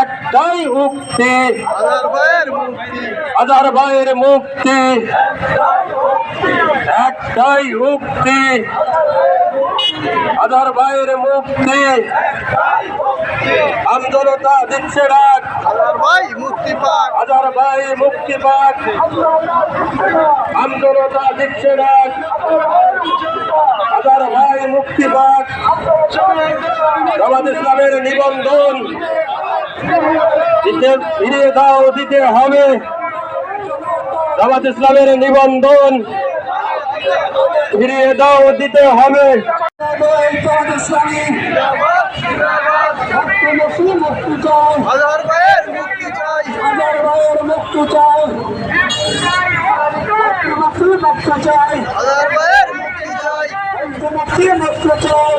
একটাই মুক্তি। হাজার ভাইয়ের মুক্তি। একটাই উক্তি হাজার ভাইয়ের মুক্তি। আন্দোলতা দিচ্ছে হাজার ভাই মুক্তি পাক হাজার ভাই মুক্তি পাক। আন্দোলতা দিচ্ছে ডাক। হাজার ভাই মুক্তি পাক। জামাত ইসলামের নিবন্ধন। ফিরিয়ে দাও, দিতে হবে। জামাত ইসলামের নিবন্ধন। ফিরিয়ে দাও, দিতে হবে। মুক্তি চাই মুক্তি চাই।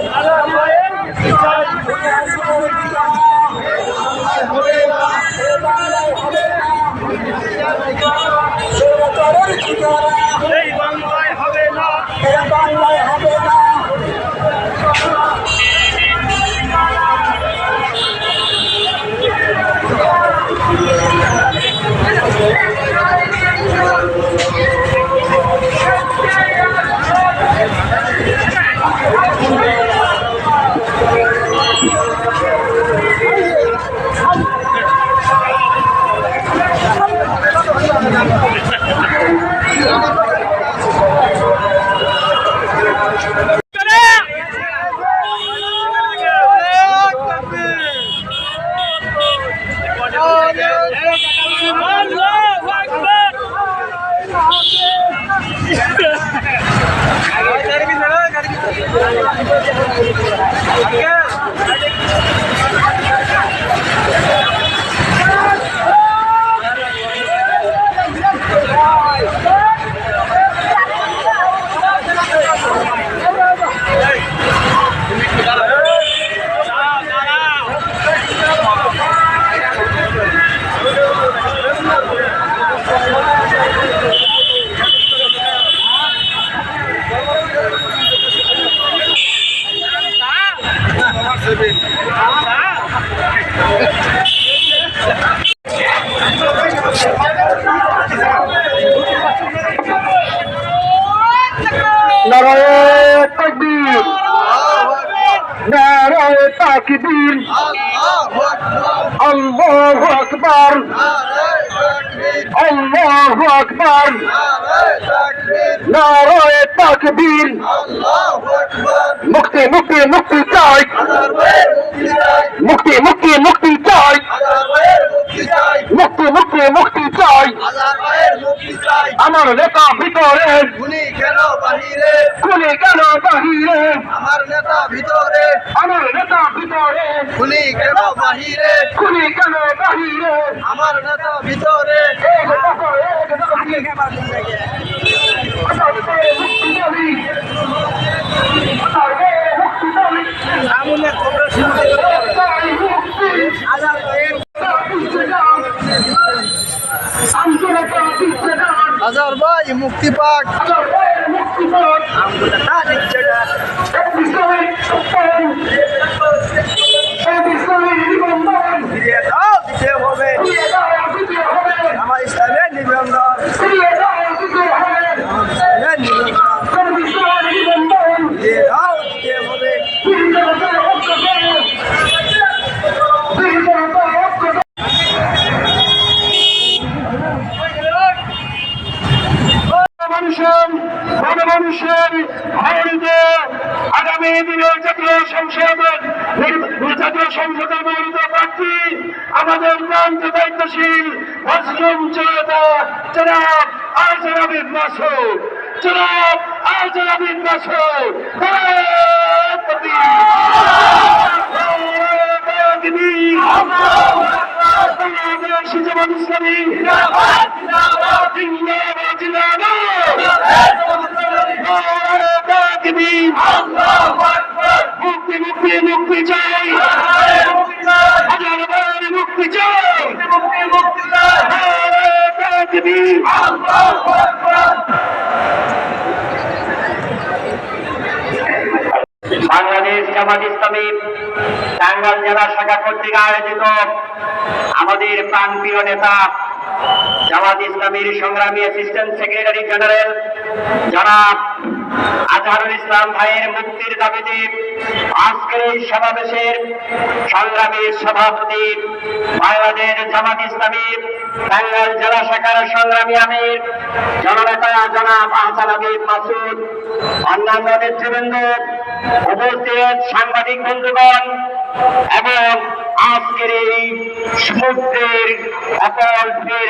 আকবার। নারায়ণ তাকবীর। মুক্তি মুক্তি মুক্তি চাই। মুক্তি মুক্তি মুক্তি চাই। মুক্তি মুক্তি মুক্তি চাই। আমার নেতা ভিতরে। গুনি কেন বাহিরে? গেল বাহিরে আমার নেতা ভিতরে। আমার নেতা ভিতরে গুনি কেন বাহিরে? খুলে গেল বাহিরে? আমার নেতা ভিতরে এক দফা, এক দফা। মুক্তি দাবি। মুক্তি দাবি। তাই মুক্তি। পিছে যান। আন্দোলনটা পিছে যান। হাজার ভাই মুক্তি পাক। মুক্তি পান। এক ইসলামী সত্তায়ন। এক ইসলামী নিবন্ধন। ফিরিয়ে দাও দিতে হবে ফিরিয়ে দাও দিতে হবে। আমার ইসলামের নিবন্ধন ফিরিয়ে দাও দিতে হবে। ইসলামের নিবন্ধন এক ইসলামী নিবন্ধন। ফিরিয়ে দাও দিতে হবে ফিরিয়ে দাও ঐক্য করো। ফিরিয়ে দাও ঐক্য করো। মানুষের গণমানুষের ভারতে আগামী দিনের জাতীয় সংসদের জাতীয় সংসদের মনোনীত প্রার্থী আমাদের প্রান্ত দায়িত্বশীল মুসলিম জনতা জনাব আজরাবিন মাসুদ জনাব আজরাবিন মাসুদ মুক্তি মুক্তি মুক্তি চাই হাজার বার মুক্তি চাই বাংলাদেশ জামাত ইসলামী টাঙ্গাল জেলা শাখা কর্তৃক আয়োজিত আমাদের প্রাণপ্রিয় নেতা জামাত ইসলামীর সংগ্রামী অ্যাসিস্ট্যান্ট সেক্রেটারি জেনারেল জনাব আজহারুল ইসলাম ভাইয়ের মুক্তির দাবিতে আজকের এই সমাবেশের সংগ্রামী সভাপতি বাংলাদেশ জামাত ইসলামী টাঙ্গাইল জেলা শাখার সংগ্রামী আমির, জননেতা জনাব আহসান মাসুদ, অন্যান্য নেতৃবৃন্দ, উপস্থিত সাংবাদিক বন্ধুগণ, এবং আজকের এই সমুদ্রের অপর ঢের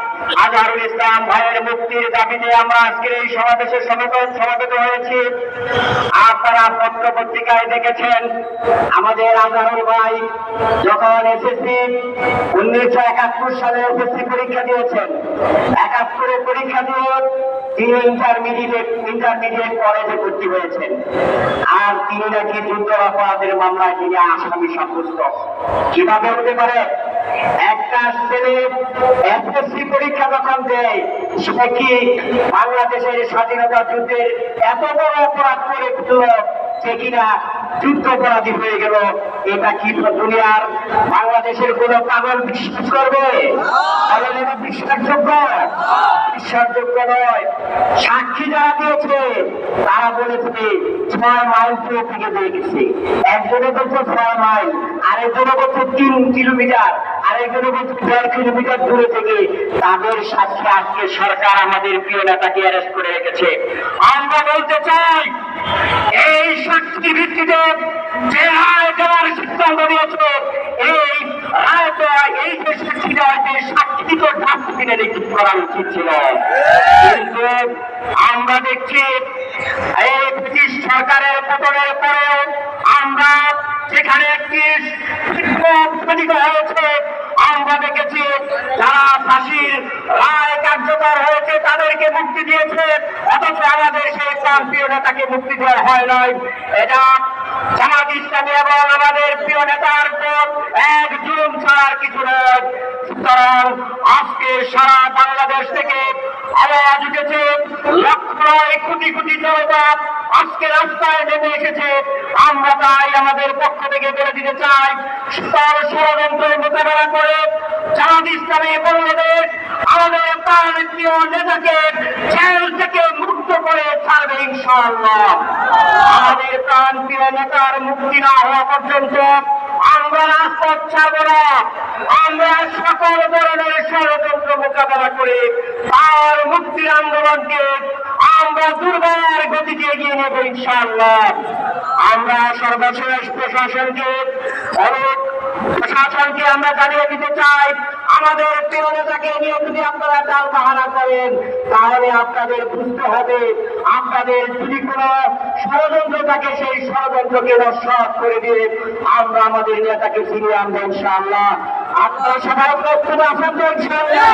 আজহারুল ইসলাম ভাইয়ের মুক্তির দাবিতে আমরা আজকের এই সমাবেশে সমবেত সমবেত হয়েছি। আপনারা পত্র পত্রিকায় দেখেছেন, আমাদের আজহারুল ভাই যখন এসএসসি উনিশশো একাত্তর সালে এসএসসি পরীক্ষা দিয়েছেন, একাত্তরে পরীক্ষা দিয়ে তিনি ইন্টারমিডিয়েট ইন্টারমিডিয়েট কলেজে ভর্তি হয়েছেন। আর তিনি নাকি যুদ্ধ অপরাধের মামলায় তিনি আসামি সাব্যস্ত। কীভাবে হতে পারে? একটা ছেলে এসএসসি পরীক্ষা যখন দেয় সে কি বাংলাদেশের স্বাধীনতা যুদ্ধের এত বড় অপরাধ করে ফেলল সে কিনা যুদ্ধ অপরাধী হয়ে গেল? এটা কি দুনিয়ার বাংলাদেশের কোন পাগল বিশ্বাস করবে? তাহলে এটা বিশ্বাসযোগ্য? বিশ্বাসযোগ্য নয়। সাক্ষী যারা দিয়েছে তারা বলেছে ছয় মাইল দূরে থেকে দেখেছে একজনে বলছে ছয় মাইল, আরেকজনে বলছে তিন কিলোমিটার, আরেকজনে বলছে দেড় কিলোমিটার দূরে থেকে। তাদের সাথে আজকে সরকার আমাদের প্রিয় নেতাকে অ্যারেস্ট করে রেখেছে। আমরা বলতে চাই, এই শক্তি ভিত্তিতে যে রায় দেওয়ার সিদ্ধান্ত নিয়েছে, এই রায় দেওয়া এই যে সাক্ষীটা যে সাক্ষী তো ডাস্টবিনে রেখে করা উচিত ছিল। কিন্তু আমরা দেখছি, এই ব্রিটিশ সরকারের পতনের পরেও আমরা যেখানে একটি ঘটিত হয়েছে, আমরা দেখেছি যারা ফাঁসির রায় কার্যকর হয়েছে তাদেরকে মুক্তি দিয়েছে, অথচ আমাদের সেই প্রিয় নেতাকে মুক্তি দেওয়া হয় নয় এটা জামাত ইসলামী এবং আমাদের প্রিয় নেতার উপর এক জুলুম ছাড়ার কিছু নয়। সুতরাং আজকে সারা বাংলাদেশ থেকে কোটি জনতা আজকে রাস্তায় নেমে এসেছে। আমরা তাই আমাদের পক্ষ থেকে বলে দিতে চাই তার ষড়যন্ত্র মোকাবেলা করে জামাত ইসলামী বাংলাদেশ আমাদের প্রাণপ্রিয় নেতাকে জেল থেকে মুক্ত করে ছাড়বে ইনশাআল্লাহ। আমাদের প্রাণপ্রিয় নেতার মুক্তি না হওয়া পর্যন্ত আমরা রাজপথ ছাড়ব না। আমরা সকল ধরনের ষড়যন্ত্র মোকাবেলা করে তার মুক্তির আন্দোলনকে আমরা দুর্বার গতিতে এগিয়ে নেব ইনশাআল্লাহ আমরা সর্বশেষ প্রশাসনকে অনেক প্রশাসনকে আমরা জানিয়ে দিতে চাই আমাদের প্রিয় নেতাকে নিয়ে যদি আপনারা চাল বাহানা করেন তাহলে আপনাদের বুঝতে হবে আপনাদের যদি কোনো ষড়যন্ত্র থাকে সেই ষড়যন্ত্রকে নস্বাত করে দিয়ে আমরা আমাদের নেতাকে ফিরিয়ে আনব ইনশাআল্লাহ। আপনারা সবাই প্রস্তুত আছেন তো ইনশাআল্লাহ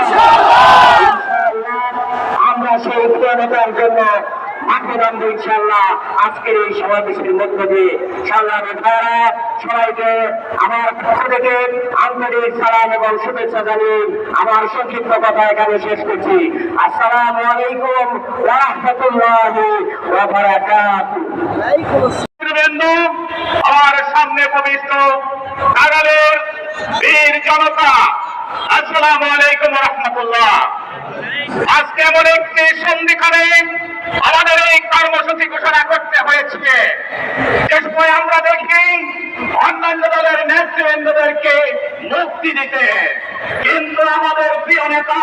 আমরা সেই প্রিয় নেতার জন্য মাঠে নামবো ইনশাল্লাহ আজকের এই সমাবেশের মধ্য দিয়ে। সংগ্রামী ভাইরা সবাইকে আমার পক্ষ থেকে আন্তরিক সালাম এবং শুভেচ্ছা জানিয়ে আমার সংক্ষিপ্ত কথা এখানে শেষ করছি। আসসালামু আলাইকুম রহমতুল্লাহ নেতৃবৃন্দ আমার সামনে পবিত্র কারালের বীর জনতা, আসসালামু আলাইকুম রহমতুল্লাহ আজকে এমন একটি সন্ধিখানে আমাদের এই কর্মসূচি ঘোষণা করতে হয়েছে। যে সময় আমরা দেখি অন্যান্য দলের নেতৃবৃন্দদেরকে মুক্তি দিতে। কিন্তু আমাদের প্রিয় নেতা,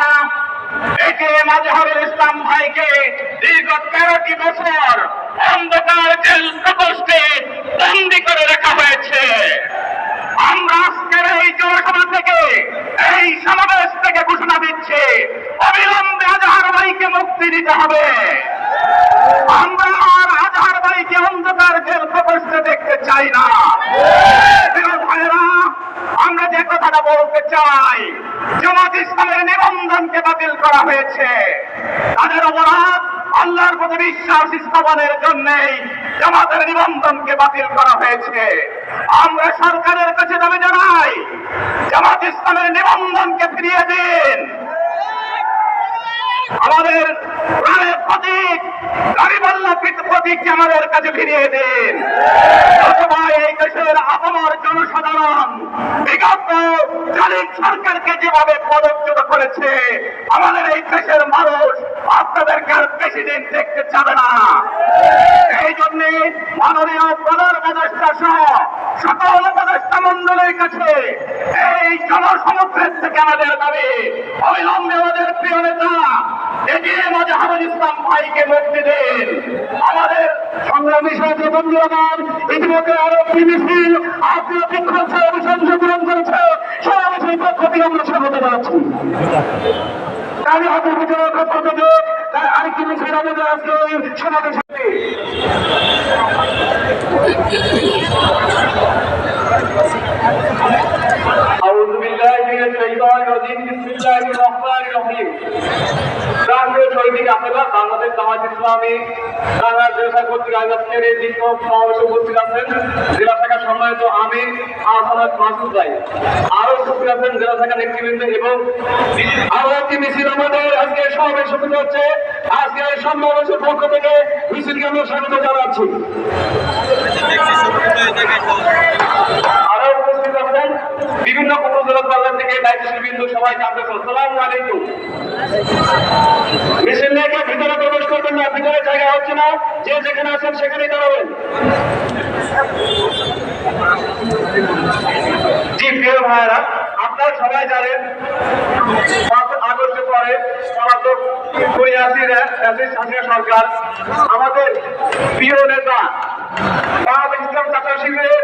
একে মাজহারুল ইসলাম ভাইকে দীর্ঘ তেরোটি বছর অন্ধকার জেল প্রকোষ্ঠে বন্দি করে রাখা হয়েছে আমরা আজকের এই জনসভা থেকে এই সমাবেশ থেকে ঘোষণা দিচ্ছি অবিলম্বে আজহার ভাইকে মুক্তি দিতে হবে আমরা আর আজহার ভাইকে অন্ধকার জেল প্রকোষ্ঠে দেখতে চাই না প্রিয় ভাইরা আমরা যে কথাটা বলতে চাই জামাত ইসলামের নিবন্ধনকে বাতিল করা হয়েছে তাদের অপরাধ আল্লাহর বিশ্বাস স্থাপনের জন্যই জামাতের নিবন্ধনকে বাতিল করা হয়েছে। আমরা সরকারের কাছে দাবি জানাই, জামাত ইসলামের নিবন্ধনকে ফিরিয়ে দিন। আমাদের প্রাণের প্রতীক গাড়িবাল্লা প্রতীককে আমাদের কাছে ফিরিয়ে দিন। এই দেশের আপামর জনসাধারণ, বিগত জালিম সরকারকে যেভাবে পদচ্যুত করেছে, আমাদের এই দেশের মানুষ আপনাদেরকে আর বেশি দিন দেখতে চাবে না? এই জন্য মাননীয় প্রধান উপদেষ্টা সহ সকল উপদেষ্টা মন্ডলের কাছে এই জনসমুদ্রের থেকে আমাদের দাবি, অবিলম্বে আমাদের প্রিয় নেতা এগিয়ে মজাহারুল ইসলাম ভাইকে মুক্তি দিন আমাদের সংগ্রামী সাথে বন্ধুগণ ইতিমধ্যে আরো মিছিল আপনি বিক্ষোভ সংশোধন করেছে সমাবেশের পক্ষ থেকে আমরা স্বাগত জানাচ্ছি আমি হাতের ভিতরে পক্ষ থেকে তার আরেকটি মিছিল আমাদের আজকে ওই সমাবেশ أعوذ بالله من الشيطان الرجيم بسم الله الرحمن الرحيم রাষ্ট্রীয় জেলা কর্তৃক উপস্থিত উপস্থিত এবং আরও একটি মিছিল আমাদের আজকে সমাবেশ শুরু হচ্ছে। আজকে এই সমাবেশের পক্ষ থেকে মিছিলকে আমরা স্বাগত জানাচ্ছি। উপস্থিত বিভিন্ন থেকে ভিতরে প্রবেশ করবেন না, ভিতরে জায়গা হচ্ছে না। যে যেখানে আছেন সেখানেই দাঁড়াবেন। জি, প্রিয় ভাইরা আপনারা সবাই জানেন, পাঁচ আগস্ট সরকার, আমাদের প্রিয় নেতা ইসলাম ছাত্র শিবিরের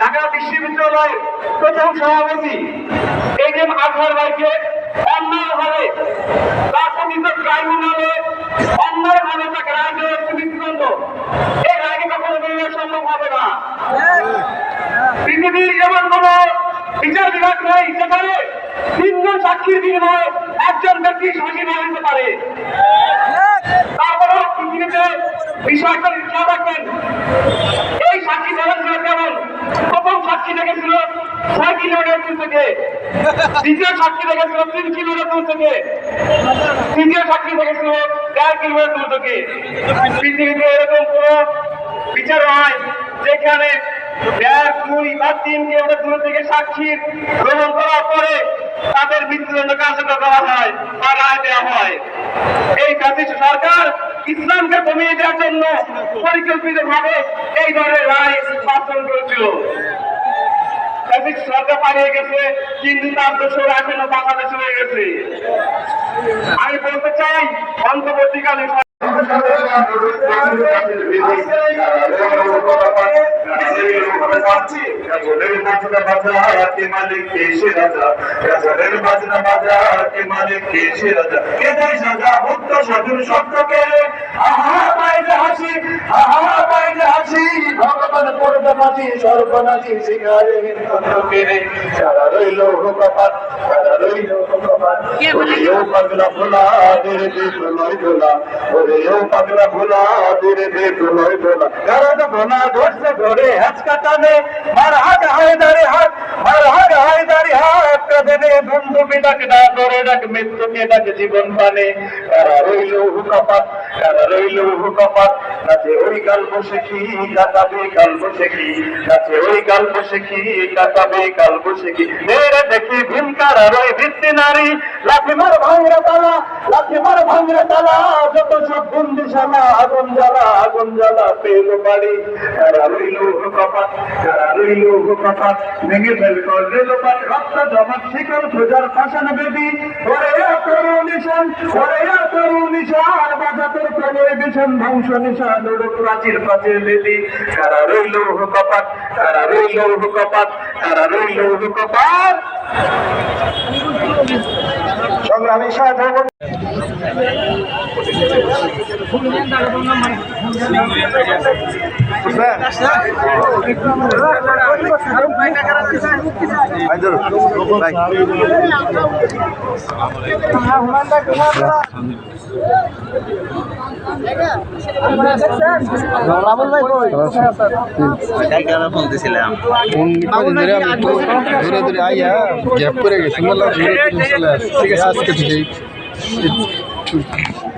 ঢাকা বিশ্ববিদ্যালয়ের প্রথম সভাপতি এই যে আজহার ভাইকে অন্যায়ভাবে রাজনীত ট্রাইব্যুনালে অন্যায়ভাবে তাকে রায় দেওয়া হচ্ছে এই রায়কে কখনো মেনে সম্ভব হবে না। পৃথিবীর এমন কোন বিচার বিভাগ নেই যেখানে তিনজন সাক্ষীর বিনিময়ে একজন ব্যক্তি সাক্ষী না হতে পারে। তারপরেও পৃথিবীতে বিষয়টা খেয়াল রাখবেন এই সাক্ষী দেওয়া ছিল কেমন? সাক্ষী দেখেছিল ছয় কিলোমিটার দূর থেকে। দ্বিতীয় সাক্ষী দেখেছিল তিন কিলোমিটার দূর থেকে। তৃতীয় সাক্ষী দেখেছিল চার কিলোমিটার দূর থেকে। পৃথিবীতে এরকম কোন বিচার হয় যেখানে দুই বা তিন কিলোমিটার দূর থেকে সাক্ষী গ্রহণ করার পরে তাদের মৃত্যুদণ্ড কার্যকর করা হয় বা রায় দেওয়া হয়। এই জাতীয় সরকার ইসলামকে কমিয়ে দেওয়ার জন্য পরিকল্পিত ভাবে এই ধরনের রায় বাস্তবায়ন করেছিল। জাতীয় সরকার পালিয়ে গেছে কিন্তু তার দোষর এখনও বাংলাদেশে হয়ে গেছে। আমি বলতে চাই, অন্তর্বর্তীকালীন সর্বনাশী শিকারে সারা রইল কপাত সারা রইল কপাত পাগলা ভোলা ধীরে ধীরে নয় ভোলা ধীরে ধীরে নয় ভোলা ধরে হাত কাটানে মার হাত হায়দারে হাত মার হাত হায়দারে হাত কাঁদে বন্ধু না করে ডাক ওই দেখি ওই ভিত্তি নারী। লাঠি মার তালা, লাঠি মার তালা। যত সব বন্দিশালা আগুন জ্বালা আগুন জ্বালা পেল বাড়ি। কারা রইল হুকাপাত কারা রইল হুকাপাত ভেঙে ফেল কর রেলোপাত রক্ত জমাট শিকল সোজার ফাঁসান বেবি ওরে করু নিশান, ওরে করু নিশান বাধা তোর প্রাণের ভীষণ ধ্বংস নিশান ওর প্রাচীর প্রাচীর বেদি কারা রইল হুকাপাত কারা রইল হুকাপাত কারা রইল হুকাপাত সংগ্রামী সাধু ধীরে ধীরে আইয়া গ্যাপ করে গেছে আজকে থেকে